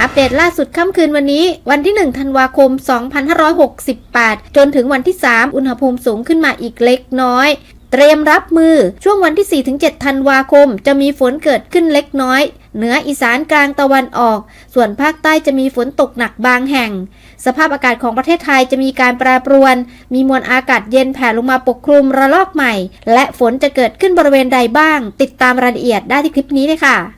อัปเดตล่าสุดค่ำคืนวันนี้ วันที่ 1 ธันวาคม 2568 จนถึงวันที่ 3 อุณหภูมิสูงขึ้นมาอีกเล็กน้อย เตรียมรับมือช่วงวันที่ 4-7 ธันวาคม จะมีฝนเกิดขึ้นเล็กน้อย เหนืออีสานกลางตะวันออก ส่วนภาคใต้จะมีฝนตกหนักบางแห่ง สภาพอากาศของประเทศไทยจะมีการแปรปรวน มีมวลอากาศเย็นแผ่ลงมาปกคลุมระลอกใหม่ และฝนจะเกิดขึ้นบริเวณใดบ้าง ติดตามรายละเอียดได้ที่คลิปนี้เลยค่ะ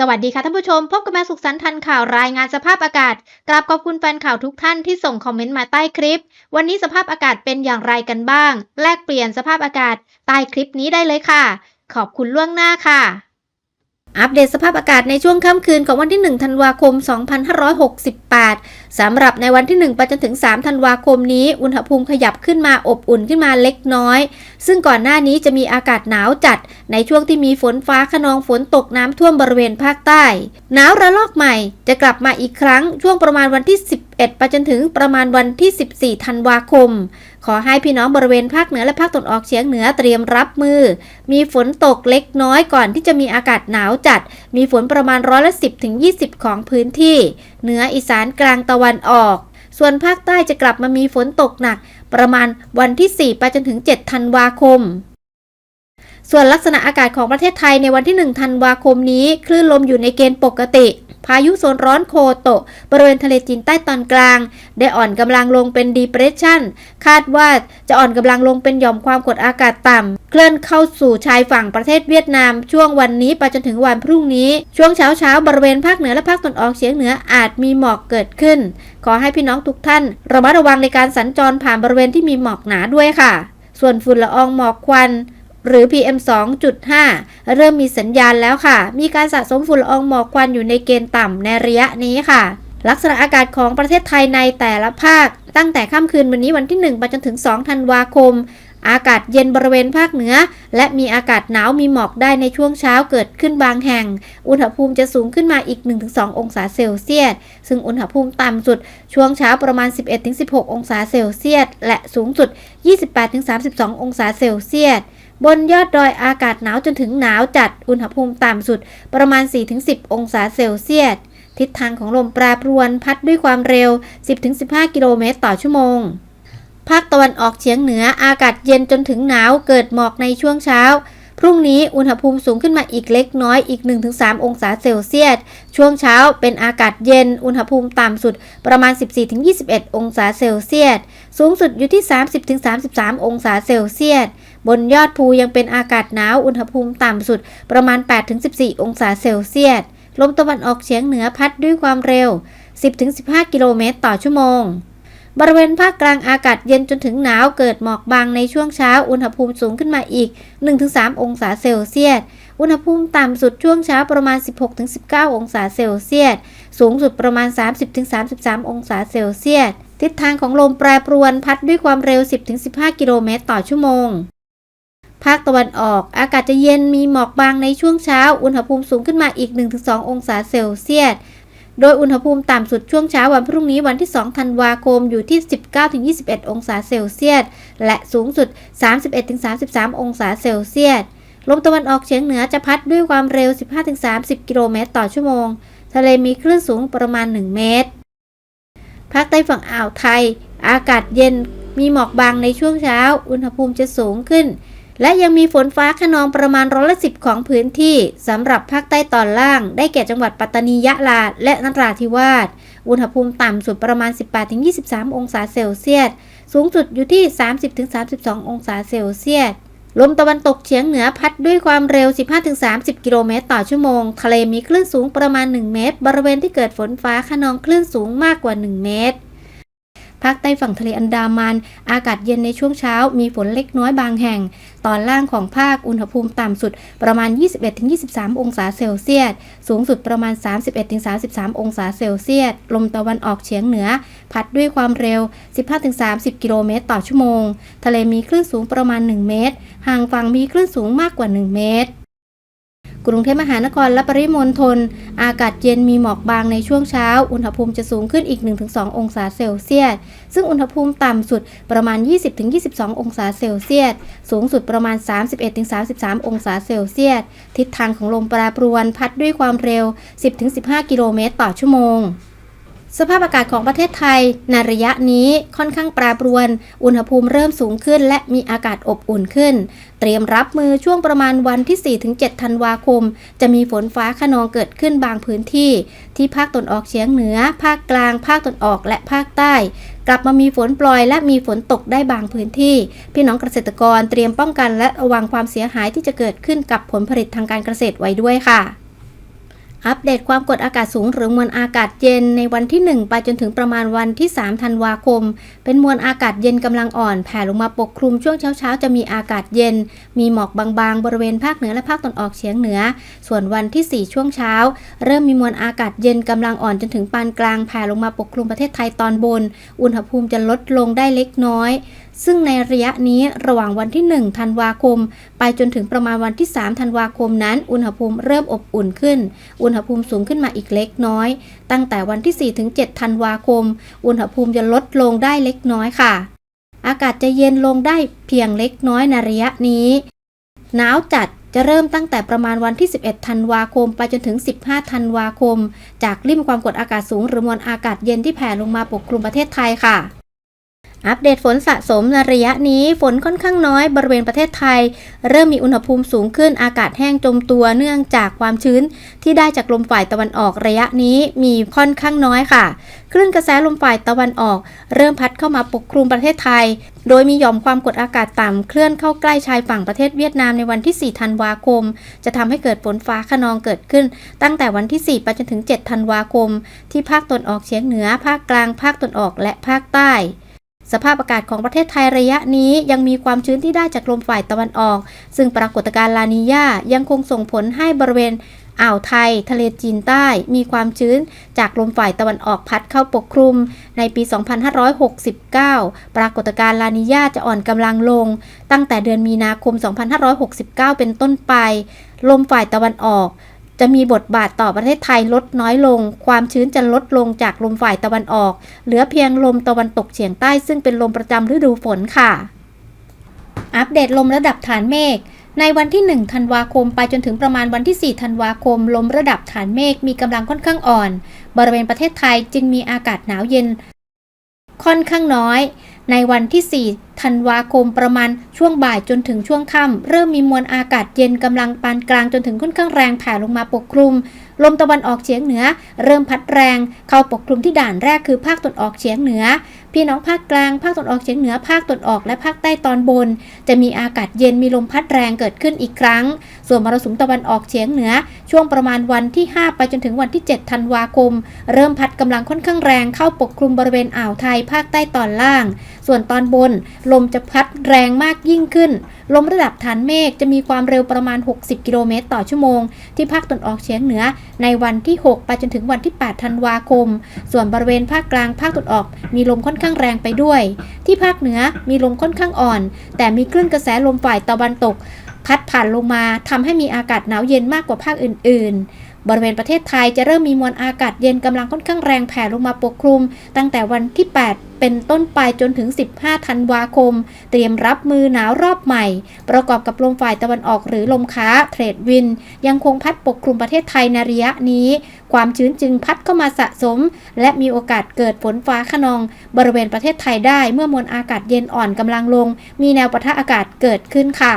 สวัสดีค่ะท่านผู้ชม พบกับแมาสุขสันต์ทันข่าวรายงานสภาพอากาศกราบขอบคุณแฟนข่าวทุกท่านที่ส่งคอมเมนต์มาใต้คลิป วันนี้สภาพอากาศเป็นอย่างไรกันบ้าง แลกเปลี่ยนสภาพอากาศใต้คลิปนี้ได้เลยค่ะ ขอบคุณล่วงหน้าค่ะ อัปเดตสภาพอากาศในช่วงค่ำคืนของวันที่ 1 ธันวาคม 2568 สำหรับในวันที่ 1 ไปจนถึง 3 ธันวาคมนี้ อุณหภูมิขยับขึ้นมาอบอุ่นขึ้นมาเล็กน้อย ซึ่งก่อนหน้านี้จะมีอากาศหนาวจัด ในช่วงที่มีฝนฟ้าขนองฝนตกน้ำท่วมบริเวณภาคใต้ หนาวระลอกใหม่จะกลับมาอีกครั้งช่วงประมาณวันที่ 11 ไปจนถึงประมาณวันที่ 14 ธันวาคม ขอให้พี่น้องบริเวณภาคเหนือและภาคตะวันออกเฉียงเหนือเตรียมรับมือ มีฝนตกเล็กน้อยก่อนที่จะมีอากาศหนาวจัด มีฝนประมาณร้อยละ10ถึง20 ของพื้นที่ เหนืออีสานกลางตะวันออก ส่วนภาคใต้จะกลับมามีฝนตกหนัก ประมาณวันที่ 4 ไปจนถึง 7 ธันวาคม ส่วนลักษณะอากาศของประเทศไทยในวันที่ 1 ธันวาคมนี้ คลื่นลมอยู่ในเกณฑ์ปกติ พายุโซนร้อนโคโตะ บริเวณทะเลจีนใต้ตอนกลาง ได้อ่อนกำลังลงเป็น depression คาดว่าจะอ่อนกำลังลงเป็นหย่อมความกดอากาศต่ำ เคลื่อนเข้าสู่ชายฝั่งประเทศเวียดนาม ช่วงวันนี้ไปจนถึงวันพรุ่งนี้ ช่วงเช้าเช้าๆบริเวณภาคเหนือและภาคตะวันออกเฉียงเหนืออาจมีหมอกเกิดขึ้น ขอให้พี่น้องทุกท่าน ระมัดระวังในการสัญจรผ่านบริเวณที่มีหมอกหนาด้วยค่ะ ส่วนฝุ่นละอองหมอกควัน หรือ PM 2.5 เริ่มมีสัญญาณแล้วค่ะ มีการสะสมฝุ่นละอองหมอกควันอยู่ในเกณฑ์ต่ำในระยะนี้ค่ะ ลักษณะอากาศของประเทศไทยในแต่ละภาค ตั้งแต่ค่ำคืนวันนี้วันที่1ไปจนถึง 2 ธันวาคม อากาศเย็นบริเวณภาคเหนือ และมีอากาศหนาวมีหมอกได้ในช่วงเช้าเกิดขึ้นบางแห่ง อุณหภูมิจะสูงขึ้นมาอีก 1-2 องศาเซลเซียส ซึ่งอุณหภูมิต่ำสุดช่วงเช้าประมาณ 11-16 องศาเซลเซียส และสูงสุด 28-32 องศาเซลเซียส บนยอดดอยอากาศหนาวจนถึงหนาวจัด อุณหภูมิต่ำสุดประมาณ 4-10 องศาเซลเซียส ทิศทางของลมแปรปรวนพัดด้วยความเร็ว 10-15 กิโลเมตรต่อชั่วโมง ภาคตะวันออกเฉียงเหนืออากาศเย็นจนถึงหนาวเกิดหมอกในช่วงเช้า พรุ่งนี้อุณหภูมิสูงขึ้นมาอีกเล็กน้อยอีก 1-3 องศาเซลเซียส ช่วงเช้าเป็นอากาศเย็น อุณหภูมิต่ำสุดประมาณ 14-21 องศาเซลเซียส สูงสุดอยู่ที่ 30-33 องศาเซลเซียส บนยอดภูยังเป็นอากาศหนาว อุณหภูมิต่ำสุดประมาณ 8-14 องศาเซลเซียส ลมตะวันออกเฉียงเหนือพัดด้วยความเร็ว 10-15 กิโลเมตรต่อชั่วโมง บริเวณภาคกลางอากาศเย็นจนถึงหนาวเกิดหมอกบางในช่วงเช้าอุณหภูมิสูงขึ้นมาอีก 1-3 องศาเซลเซียส อุณหภูมิต่ำสุดช่วงเช้าประมาณ 16-19 องศาเซลเซียส สูงสุดประมาณ 30-33 องศาเซลเซียส ทิศทางของลมแปรปรวนพัดด้วยความเร็ว 10-15 กิโลเมตรต่อชั่วโมงภาคตะวันออกอากาศจะเย็นมีหมอกบางในช่วงเช้า อุณหภูมิสูงขึ้นมาอีก 1-2 องศาเซลเซียส โดยอุณหภูมิต่ำสุดช่วงเช้าวันพรุ่งนี้วันที่ 2 ธันวาคมอยู่ที่ 19-21 องศาเซลเซียส และสูงสุด 31-33 องศาเซลเซียส ลมตะวันออกเฉียงเหนือจะพัดด้วยความเร็ว 15-30 กิโลเมตรต่อชั่วโมง ทะเลมีคลื่นสูงประมาณ 1 เมตร ภาคใต้ฝั่งอ่าวไทย อากาศเย็น มีหมอกบางในช่วงเช้า อุณหภูมิจะสูงขึ้น และยังมีฝนฟ้าขนองประมาณร้อยละสิบของพื้นที่สำหรับภาคใต้ตอนล่าง ได้แก่จังหวัดปัตตานียะลาและนราธิวาส อุณหภูมิต่ำสุดประมาณ 18-23 องศาเซลเซียส สูงสุดอยู่ที่ 30-32 องศาเซลเซียส ลมตะวันตกเฉียงเหนือพัดด้วยความเร็ว 15-30 กิโลเมตรต่อชั่วโมง ทะเลมีคลื่นสูงประมาณ 1 เมตร บริเวณที่เกิดฝนฟ้าขนองคลื่นสูงมากกว่า 1 เมตรภภาคใต้ฝั่งทะเลอันดามัน อากาศเย็นในช่วงเช้า มีฝนเล็กน้อยบางแห่ง ตอนล่างของภาคอุณหภูมิต่ำสุดประมาณ 21-23 องศาเซลเซียส สูงสุดประมาณ 31-33 องศาเซลเซียส ลมตะวันออกเฉียงเหนือ พัดด้วยความเร็ว 15-30 กิโลเมตรต่อชั่วโมง ทะเลมีคลื่นสูงประมาณ 1 เมตร ห่างฝั่งมีคลื่นสูงมากกว่า 1 เมตร กรุงเทพมหานครและปริมณฑลอากาศเย็นมีหมอกบางในช่วงเช้า อุณหภูมิจะสูงขึ้นอีก 1-2 องศาเซลเซียส ซึ่งอุณหภูมิต่ำสุดประมาณ 20-22 องศาเซลเซียส สูงสุดประมาณ 31-33 องศาเซลเซียส ทิศทางของลมแปรปรวนพัดด้วยความเร็ว 10-15 กิโลเมตรต่อชั่วโมง สภาพอากาศของประเทศไทยในระยะนี้ค่อนข้างปรปรวน อุณหภูมิเริ่มสูงขึ้น และมีอากาศอบอุ่นขึ้น เตรียมรับมือช่วงประมาณวันที่ 4-7 ธันวาคม จะมีฝนฟ้าขนองเกิดขึ้นบางพื้นที่ ที่ภาคตนออกเฉียงเหนือ ภาคกลาง ภาคตนออกและภาคใต้ กลับมามีฝนปล่อยและมีฝนตกได้บางพื้นที่ พี่น้องเกษตรกรเตรียมป้องกันและระวังความเสียหายที่จะเกิดขึ้นกับผลผลิตทางการเกษตรไว้ด้วยค่ะ อัปเดตความกดอากาศสูงหรือมวลอากาศเย็นในวันที่ 1 ไปจนถึงประมาณวันที่ 3 ธันวาคม เป็นมวลอากาศเย็นกำลังอ่อนแผ่ลงมาปกคลุมช่วงเช้าๆ จะมีอากาศเย็น มีหมอกบางๆ บริเวณภาคเหนือและภาคตะวันออกเฉียงเหนือ ส่วนวันที่ 4 ช่วงเช้า เริ่มมีมวลอากาศเย็นกำลังอ่อนจนถึงปานกลางแผ่ลงมาปกคลุมประเทศไทยตอนบน อุณหภูมิจะลดลงได้เล็กน้อย ซึ่งในระยะนี้ระหว่างวันที่ 1 ธันวาคม ไปจนถึงประมาณวันที่ 3 ธันวาคมนั้น อุณหภูมิเริ่มอบอุ่นขึ้น อุณหภูมิสูงขึ้นมาอีกเล็กน้อย ตั้งแต่วันที่ 4 ถึง 7 ธันวาคม อุณหภูมิจะลดลงได้เล็กน้อยค่ะ อากาศจะเย็นลงได้เพียงเล็กน้อยในระยะนี้หนาวจัดจะเริ่มตั้งแต่ประมาณวันที่ 11 ธันวาคม ไปจนถึง 15 ธันวาคม จากริมความกดอากาศสูงหรือมวลอากาศเย็นที่แผ่ลงมาปกคลุมประเทศไทยค่ะ อัปเดตฝนสะสมในระยะนี้ฝนค่อนข้างน้อยบริเวณประเทศไทย เริ่มมีอุณหภูมิสูงขึ้นอากาศแห้งจมตัวเนื่องจากความชื้น ที่ได้จากลมฝ่ายตะวันออกระยะนี้มีค่อนข้างน้อยค่ะคลื่นกระแสลมฝ่ายตะวันออก เริ่มพัดเข้ามาปกคลุมประเทศไทย โดยมีหย่อมความกดอากาศต่ำเคลื่อนเข้าใกล้ชายฝั่งประเทศเวียดนามในวันที่ 4 ธันวาคม จะทำให้เกิดฝนฟ้าขนองเกิดขึ้น ตั้งแต่วันที่ 4 ไปจนถึง 7 ธันวาคม ที่ภาคตะวันออกเฉียงเหนือภาคกลางภาคตะวันออกและภาคใต้ สภาพอากาศของประเทศไทยระยะนี้ยังมีความชื้นที่ได้จากลมฝ่ายตะวันออก ซึ่งปรากฏการณ์ลานีญายังคงส่งผลให้บริเวณอ่าวไทย ทะเลจีนใต้ มีความชื้นจากลมฝ่ายตะวันออกพัดเข้าปกคลุม ในปี 2569 ปรากฏการณ์ลานีญาจะอ่อนกำลังลง ตั้งแต่เดือนมีนาคม 2569 เป็นต้นไป ลมฝ่ายตะวันออก จะมีบทบาทต่อประเทศไทยลดน้อยลง ความชื้นจะลดลงจากลมฝ่ายตะวันออก เหลือเพียงลมตะวันตกเฉียงใต้ซึ่งเป็นลมประจำฤดูฝนค่ะ อัปเดตลมระดับฐานเมฆในวันที่ 1 ธันวาคม ไปจนถึงประมาณวันที่ 4 ธันวาคม ลมระดับฐานเมฆมีกำลังค่อนข้างอ่อน บริเวณประเทศไทยจึงมีอากาศหนาวเย็น ค่อนข้างน้อย ในวันที่ 4 ธันวาคมประมาณช่วงบ่ายจนถึงช่วงค่ำเริ่มมีมวลอากาศเย็นกำลังปานกลางจนถึงค่อนข้างแรงแผ่ลงมาปกคลุม ลมตะวันออกเฉียงเหนือ เริ่มพัดแรง เข้าปกคลุมที่ด่านแรกคือภาคตะวันออกเฉียงเหนือ พี่น้องภาคกลาง ภาคตะวันออกเฉียงเหนือ ภาคตะวันออกและภาคใต้ตอนบน จะมีอากาศเย็นมีลมพัดแรงเกิดขึ้นอีกครั้ง ส่วนมรสุมตะวันออกเฉียงเหนือ ช่วงประมาณวันที่ 5 ไปจนถึงวันที่ 7 ธันวาคม เริ่มพัดกำลังค่อนข้างแรงเข้าปกคลุมบริเวณอ่าวไทยภาคใต้ตอนล่าง ส่วนตอนบน ลมจะพัดแรงมากยิ่งขึ้น ลมระดับฐานเมฆจะมีความเร็วประมาณ 60 กิโลเมตรต่อชั่วโมง ที่ภาคตะวันออกเฉียงเหนือ ในวันที่ 6 ไปจนถึงวันที่ 8 ธันวาคม ส่วนบริเวณภาคกลางภาคตะวันออก มีลมค่อนข้างแรงไปด้วย ที่ภาคเหนือมีลมค่อนข้างอ่อน แต่มีคลื่นกระแสลมฝ่ายตะวันตก พัดผ่านลงมาทำให้มีอากาศหนาวเย็นมากกว่าภาคอื่น ๆ บริเวณประเทศไทยจะเริ่มมีมวลอากาศเย็นกำลังค่อนข้างแรงแผ่ลงมาปกคลุม ตั้งแต่วันที่ 8 เป็นต้นไปจนถึง 15 ธันวาคม เตรียมรับมือหนาวรอบใหม่ ประกอบกับลมฝ่ายตะวันออกหรือลมค้าเทรดวิน ยังคงพัดปกคลุมประเทศไทยในระยะนี้ ความชื้นจึงพัดเข้ามาสะสม และมีโอกาสเกิดฝนฟ้าขนอง บริเวณประเทศไทยได้เมื่อมวลอากาศเย็นอ่อนกำลังลง มีแนวปะทะอากาศเกิดขึ้นค่ะ